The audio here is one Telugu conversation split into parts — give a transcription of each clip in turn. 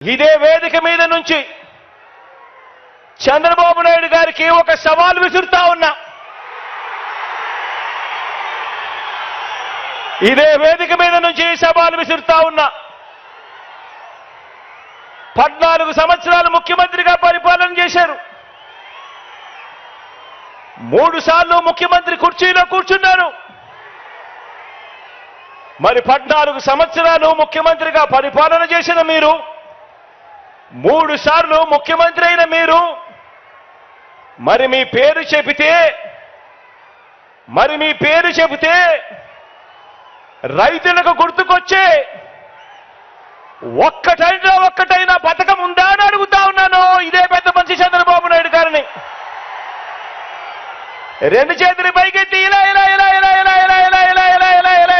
ఇదే వేదిక మీద నుంచి చంద్రబాబు నాయుడు గారికి ఒక సవాల్ విసురుతా ఉన్నా. ఇదే వేదిక మీద నుంచి సవాల్ విసురుతా ఉన్నా. పద్నాలుగు సంవత్సరాలు ముఖ్యమంత్రిగా పరిపాలన చేశారు. మూడు సార్లు ముఖ్యమంత్రి కుర్చీలో కూర్చున్నారు మరి పద్నాలుగు సంవత్సరాలు ముఖ్యమంత్రిగా పరిపాలన చేసిన మీరు మూడు సార్లు ముఖ్యమంత్రి అయిన మీరు మరి మీ పేరు చెబితే మరి మీ పేరు చెబితే రైతులకు గుర్తుకొచ్చే ఒక్కటైనా ఒక్కటైనా పథకం ఉందా అని అడుగుతా ఉన్నాను ఇదే పెద్ద మనిషి చంద్రబాబు నాయుడు గారిని రెండు చేతులు పైకెత్తి ఇలా ఇలా ఇలా ఇలా ఇలా ఇలా ఇలా ఇలా ఇలా ఇలా ఇలా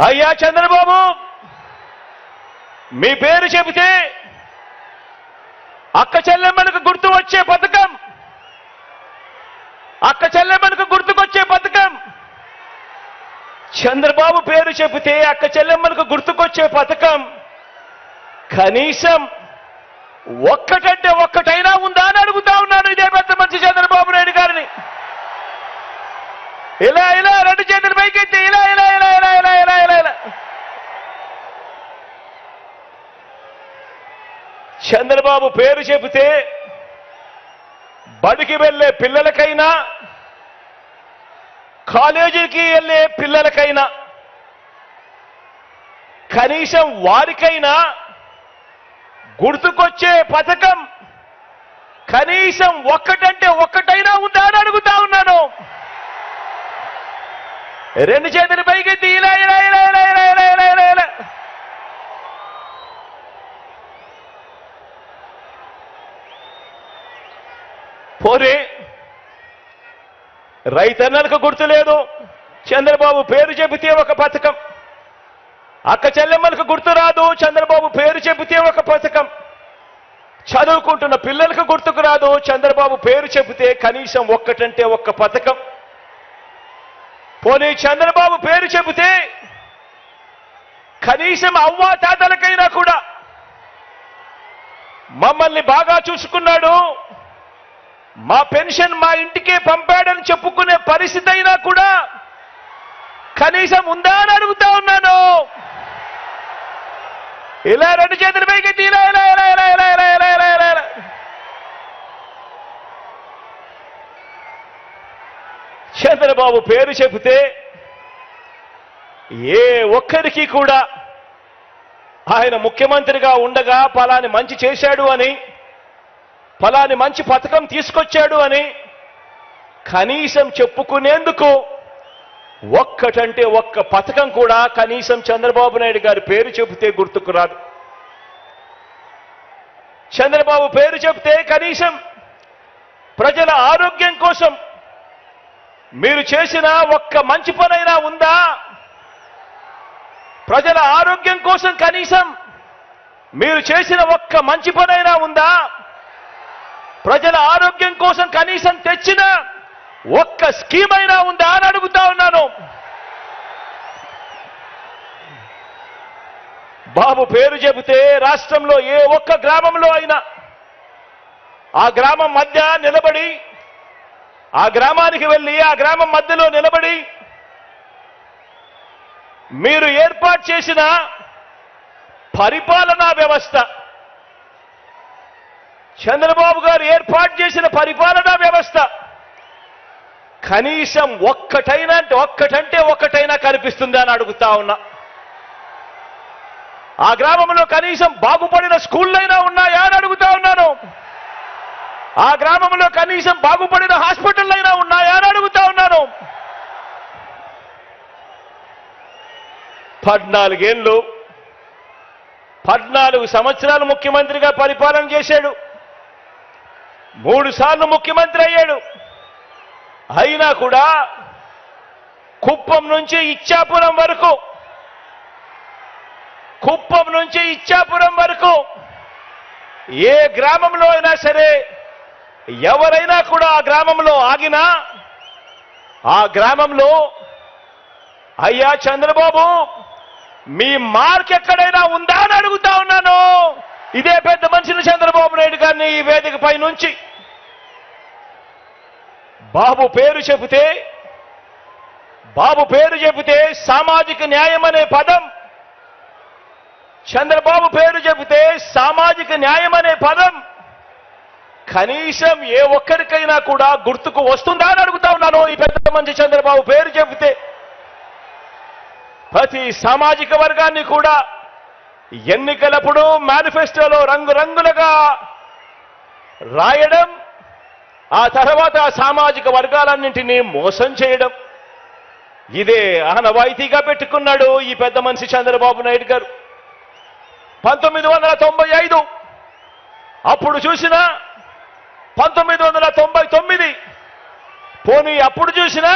అయ్యా చంద్రబాబు! మీ పేరు చెబితే అక్క చెల్లెమ్మలకు గుర్తు వచ్చే పథకం! అక్క చెల్లెమ్మలకు గుర్తుకొచ్చే పథకం! చంద్రబాబు పేరు చెబితే అక్క చెల్లెమ్మలకు గుర్తుకొచ్చే పథకం! కనీసం ఒక్కటంటే ఒక్కటైనా ఉందా అని అడుగుతా ఉన్నాను ఇదే పెద్ద మంచి చంద్రబాబు నాయుడు గారిని! ఇలా ఇలా రెండు చేతులు పైకెత్తి ఇలా ఇలా ఇలా ఇలా ఇలా ఇలా ఇలా ఇలా. చంద్రబాబు పేరు చెబితే బడికి వెళ్ళే పిల్లలకైనా కాలేజీకి వెళ్ళే పిల్లలకైనా కనీసం వారికైనా గుర్తుకొచ్చే పథకం కనీసం ఒక్కటంటే ఒక్కటైనా ఉందా అని అడుగుతా రెండు చేతులు పైకి పోరే రైతన్నలకు గుర్తులేదు చంద్రబాబు పేరు చెబితే ఒక పథకం. అక్క చెల్లెమ్మలకు గుర్తు రాదు చంద్రబాబు పేరు చెబితే ఒక పథకం. చదువుకుంటున్న పిల్లలకు గుర్తుకు రాదు చంద్రబాబు పేరు చెబితే కనీసం ఒక్కటంటే ఒక్క పథకం. పోనీ చంద్రబాబు పేరు చెబితే కనీసం అవ్వా తాతలకైనా కూడా మమ్మల్ని బాగా చూసుకున్నాడు. మా పెన్షన్ మా ఇంటికే పంపాడని చెప్పుకునే పరిస్థితి అయినా కూడా కనీసం ఉందా అని అడుగుతా ఉన్నాను. ఇలా రెండు చేతులు పైకెత్తి ఇలా ఇలా ఇలా ఇలా ఇలా ఇలా ఇలా ఇలా ఇలా. చంద్రబాబు పేరు చెబితే ఏ ఒక్కరికి కూడా ఆయన ముఖ్యమంత్రిగా ఉండగా ఫలాని మంచి చేశాడు అని ఫలాని మంచి పథకం తీసుకొచ్చాడు అని కనీసం చెప్పుకునేందుకు ఒక్కటంటే ఒక్క పథకం కూడా కనీసం చంద్రబాబు నాయుడు గారి పేరు చెబితే గుర్తుకు రాదు. చంద్రబాబు పేరు చెబితే కనీసం ప్రజల ఆరోగ్యం కోసం మీరు చేసిన ఒక్క మంచి పనైనా ఉందా? ప్రజల ఆరోగ్యం కోసం కనీసం మీరు చేసిన ఒక్క మంచి పనైనా ఉందా? ప్రజల ఆరోగ్యం కోసం కనీసం తెచ్చిన ఒక్క స్కీమ్ అయినా ఉందా అని అడుగుతా ఉన్నాను. బాబు పేరు చెబితే రాష్ట్రంలో ఏ ఒక్క గ్రామంలో అయినా ఆ గ్రామం మధ్య నిలబడి ఆ గ్రామానికి వెళ్ళి ఆ గ్రామం మధ్యలో నిలబడి మీరు ఏర్పాటు చేసిన పరిపాలనా వ్యవస్థ చంద్రబాబు గారు ఏర్పాటు చేసిన పరిపాలనా వ్యవస్థ కనీసం ఒక్కటైనా అంటే ఒక్కటంటే ఒక్కటైనా కనిపిస్తుందా అని అడుగుతా ఉన్నా. ఆ గ్రామంలో కనీసం బాగుపడిన స్కూళ్ళైనా ఉన్నాయా అని అడుగుతా ఉన్నాను. ఆ గ్రామంలో కనీసం బాగుపడిన హాస్పిటల్ అయినా ఉన్నాయా అని అడుగుతా ఉన్నాను. పద్నాలుగేళ్ళు పద్నాలుగు సంవత్సరాలు ముఖ్యమంత్రిగా పరిపాలన చేశాడు. మూడు సార్లు ముఖ్యమంత్రి అయ్యాడు. అయినా కూడా కుప్పం నుంచి ఇచ్చాపురం వరకు కుప్పం నుంచి ఇచ్చాపురం వరకు ఏ గ్రామంలో అయినా సరే ఎవరైనా కూడా ఆ గ్రామంలో ఆగినా ఆ గ్రామంలో అయ్యా చంద్రబాబు మీ మార్క్ ఎక్కడైనా ఉందా అని అడుగుతా ఉన్నాను. ఇదే పెద్ద మనిషిని చంద్రబాబు నాయుడు గారిని ఈ వేదిక నుంచి. బాబు పేరు చెబితే బాబు పేరు చెబితే సామాజిక న్యాయం అనే పదం. చంద్రబాబు పేరు చెబితే సామాజిక న్యాయం అనే పదం. కనీసం ఏ ఒక్కరికైనా కూడా గుర్తుకు వస్తుందా అని అడుగుతా ఉన్నాను. ఈ పెద్ద మంచి చంద్రబాబు పేరు చెబితే ప్రతి సామాజిక వర్గాన్ని కూడా ఎన్నికలప్పుడు మేనిఫెస్టోలో రంగురంగులుగా రాయడం ఆ తర్వాత సామాజిక వర్గాలన్నింటినీ మోసం చేయడం ఇదే ఆనవాయితీగా పెట్టుకున్నాడు ఈ పెద్ద మనిషి చంద్రబాబు నాయుడు గారు. పంతొమ్మిది వందల తొంభై ఐదు అప్పుడు చూసిన పంతొమ్మిది వందల తొంభై తొమ్మిది. పోనీ అప్పుడు చూసినా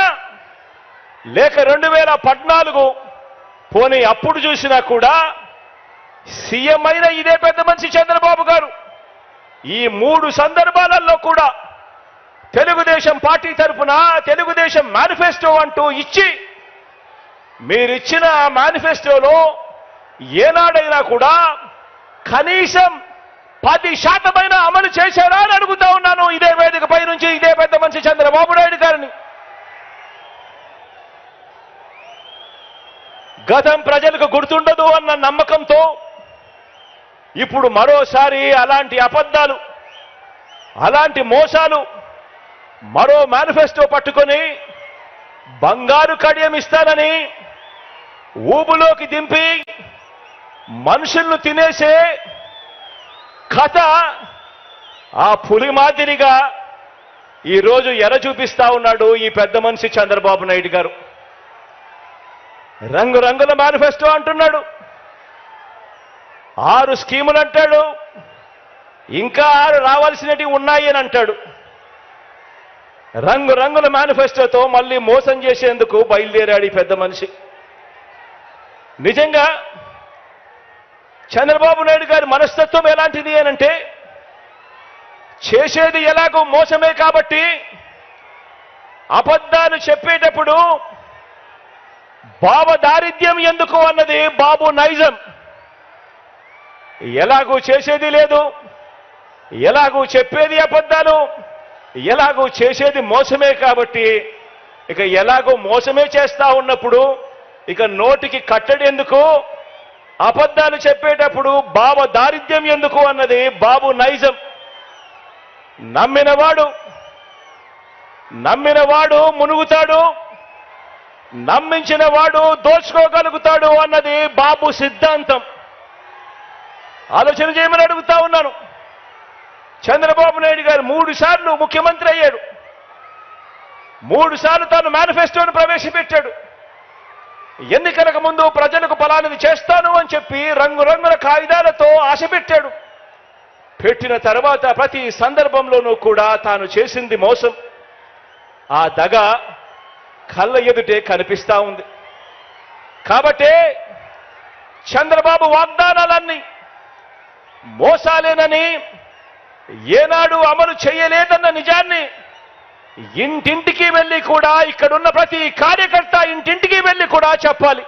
లేక రెండు వేల పద్నాలుగు. పోనీ అప్పుడు చూసినా కూడా సీఎం అయిన ఇదే పెద్ద మనిషి చంద్రబాబు గారు. ఈ మూడు సందర్భాలలో కూడా తెలుగుదేశం పార్టీ తరఫున తెలుగుదేశం మేనిఫెస్టో అంటూ ఇచ్చి మీరిచ్చిన ఆ మేనిఫెస్టోలో ఏనాడైనా కూడా కనీసం పది శాతమైన అమలు చేశారా అని అడుగుతా ఉన్నాను. ఇదే వేదికపై నుంచి ఇదే పెద్ద మనిషి చంద్రబాబు నాయుడు గారిని. గతం ప్రజలకు గుర్తుండదు అన్న నమ్మకంతో ఇప్పుడు మరోసారి అలాంటి అబద్ధాలు అలాంటి మోసాలు మరో మేనిఫెస్టో పట్టుకొని బంగారు కడియం ఇస్తానని ఊబులోకి దింపి మనుషులను తినేసే కథ ఆ పులి మాదిరిగా ఈరోజు ఎర చూపిస్తా ఉన్నాడు ఈ పెద్ద మనిషి చంద్రబాబు నాయుడు గారు. రంగురంగుల మేనిఫెస్టో అంటున్నాడు. ఆరు స్కీములు అంటాడు. ఇంకా ఆరు రావాల్సినవి ఉన్నాయి అని అంటాడు. రంగురంగుల మేనిఫెస్టోతో మళ్ళీ మోసం చేసేందుకు బయలుదేరాడు ఈ పెద్ద మనిషి. నిజంగా చంద్రబాబు నాయుడు గారి మనస్తత్వం ఎలాంటిది అనంటే చేసేది ఎలాగో మోసమే కాబట్టి అబద్ధాలు చెప్పేటప్పుడు బావ దారిద్ర్యం ఎందుకు అన్నది బాబు నైజం. ఎలాగూ చేసేది లేదు ఎలాగూ చెప్పేది అబద్ధాలు ఎలాగూ చేసేది మోసమే కాబట్టి ఇక ఎలాగో మోసమే చేస్తా ఉన్నప్పుడు ఇక నోటికి కట్టడి ఎందుకు అబద్ధాలు చెప్పేటప్పుడు బావ దారిద్ర్యం ఎందుకు అన్నది బాబు నైజం. నమ్మినవాడు నమ్మినవాడు మునుగుతాడు నమ్మించిన వాడు దోచుకోగలుగుతాడు అన్నది బాబు సిద్ధాంతం. ఆలోచన చేయమని అడుగుతా ఉన్నాను. చంద్రబాబు నాయుడు గారు మూడు సార్లు ముఖ్యమంత్రి అయ్యాడు. మూడు సార్లు తాను మేనిఫెస్టోను ప్రవేశపెట్టాడు. ఎన్నికలకు ముందు ప్రజలకు ఫలానిది చేస్తాను అని చెప్పి రంగురంగుల కాగితాలతో ఆశ పెట్టాడు. పెట్టిన తర్వాత ప్రతి సందర్భంలోనూ కూడా తాను చేసింది మోసం. ఆ దగ కళ్ళ ఎదుటే కనిపిస్తా ఉంది. కాబట్టే చంద్రబాబు వాగ్దానాలన్నీ మోసాలేనని ఏనాడు అమలు చేయలేదన్న నిజాన్ని ఇంటింటికి వెళ్ళి కూడా ఇక్కడున్న ప్రతి కార్యకర్త ఇంటింటికి వెళ్ళి కూడా చెప్పాలి.